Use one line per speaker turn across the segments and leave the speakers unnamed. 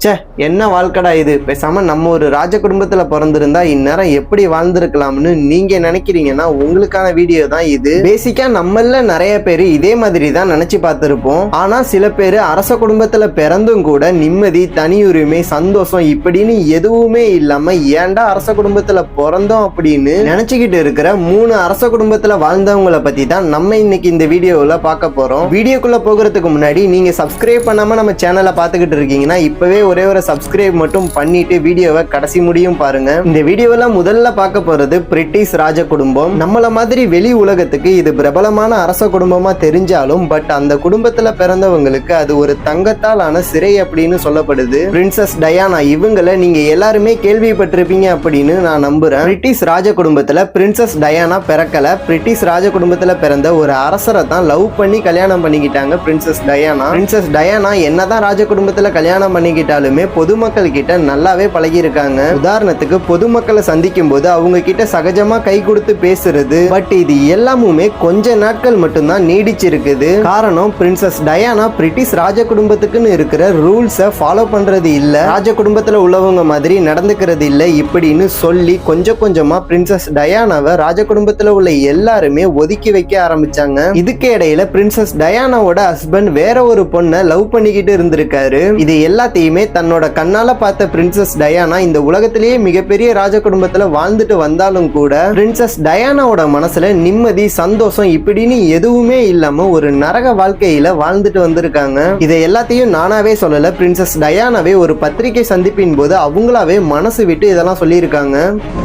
ச்சே என்ன வாழ்க்கடா இது? பேசாமல் நம்ம ஒரு ராஜ குடும்பத்தில் பிறந்திருந்தா இந்நேரம் எப்படி வாழ்ந்திருக்கலாம்னு நீங்கள் நினைக்கிறீங்கன்னா உங்களுக்கான வீடியோ தான் இது. பேசிக்காக நம்மள நிறைய பேர் இதே மாதிரி தான் நினச்சி பார்த்துருப்போம். ஆனால் சில பேர் அரச குடும்பத்தில் பிறந்தும் கூட நிம்மதி தனியுரிமை சந்தோஷம் இப்படின்னு எதுவுமே இல்லாமல் ஏன்டா அரச குடும்பத்தில் பிறந்தோம் அப்படின்னு நினச்சிக்கிட்டு இருக்கிற மூணு அரச குடும்பத்தில் வாழ்ந்தவங்கள பற்றி தான் நம்ம இன்னைக்கு இந்த வீடியோவில் பார்க்க போகிறோம் வீடியோக்குள்ளே போகிறதுக்கு முன்னாடி நீங்கள் சப்ஸ்கிரைப் பண்ணாமல் நம்ம சேனலை பார்த்துக்கிட்டு இருக்கீங்கன்னா இப்போவே ஒரே ஒரு சப்ஸ்கிரைப் மட்டும் பண்ணிட்டு வீடியோவை கடைசி முடியும் பாருங்க. இந்த வீடியோல முதல்ல பார்க்க போறது பிரிட்டிஷ் ராஜ குடும்பம். நம்மள மாதிரி வெளி உலகத்துக்கு இது பிரபலமான அரச குடும்பமா தெரிஞ்சாலும் பட் அந்த குடும்பத்துல பிறந்தவங்களுக்கு அது ஒரு தங்கத்தால் ஆன சிறை அப்படின்னு சொல்லப்படுது. பிரின்சஸ் டயானா இவங்களை நீங்க எல்லாருமே கேள்விப்பட்டிருப்பீங்க அப்படின்னு நான் நம்புறேன். பிரிட்டிஷ் ராஜ குடும்பத்துல பிரின்சஸ் டயானா பிறக்கல. பிரிட்டிஷ் ராஜ குடும்பத்துல பிறந்த ஒரு அரசரை தான் லவ் பண்ணி கல்யாணம் பண்ணிக்கிட்டாங்க பிரின்சஸ் டயானா பிரின்சஸ் டயானா என்னதான் ராஜ குடும்பத்துல கல்யாணம் பண்ணிக்கிட்டாலுமே பொதுமக்கள் கிட்ட நல்லாவே பழகி இருக்காங்க உதாரணத்துக்கு பொதுமக்களை சந்திக்கும் போது அவங்க கிட்ட சகஜமா கை கொடுத்து பேசுறது. பட் இது எல்லாமுமே கொஞ்ச நாட்கள் மட்டும்தான் நீடிச்சிருக்குது. காரணம் பிரின்சஸ் டயானா பிரிட்டிஷ் ராஜ குடும்பத்துக்குன்னு இருக்கிற ரூல்ஸை ஃபாலோ பண்றது இல்ல. ராஜ குடும்பத்துல உள்ளவங்க மாதிரி நடந்துக்கிறது இல்ல. இப்படின்னு சொல்லி கொஞ்சம் கொஞ்சமா பிரின்சஸ் டயானாவை ராஜ குடும்பத்துல உள்ள எல்லாருமே ஒதுக்கி வைக்க ஆரம்பிச்சாங்க. இதுக்கு இடையில பிரின்சஸ் டயானாவோட ஹஸ்பண்ட் வேற ஒரு பொண்ணை லவ் பண்ணிக்கிட்டு இருந்திருக்காரு. இது எல்லாத்தையுமே தன்னோட கண்ணால பார்த்த பிரின்சஸ் டயானா இந்த உலகத்திலேயே மிகப்பெரிய ராஜ குடும்பத்துல வாழ்ந்துட்டு வந்தாலும் கூட பிரின்சஸ் டயானாவோட மனசுல நிம்மதி சந்தோஷம் இப்படின்னு எதுவுமே இல்லாம ஒரு நரக வாழ்க்கையில வாழ்ந்துட்டு வந்திருக்காங்க இதை எல்லாத்தையும் நானாவே சொல்லல பிரின்சஸ் டயானாவே ஒரு பத்திரிகை சந்திப்பின் போது அவங்களாவே மனசு விட்டு இதெல்லாம் சொல்லியிருக்காங்க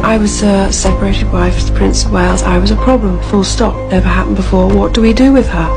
I was a separated wife Prince of Wales. I was a problem. Full stop. Never happened before. What do we do with her?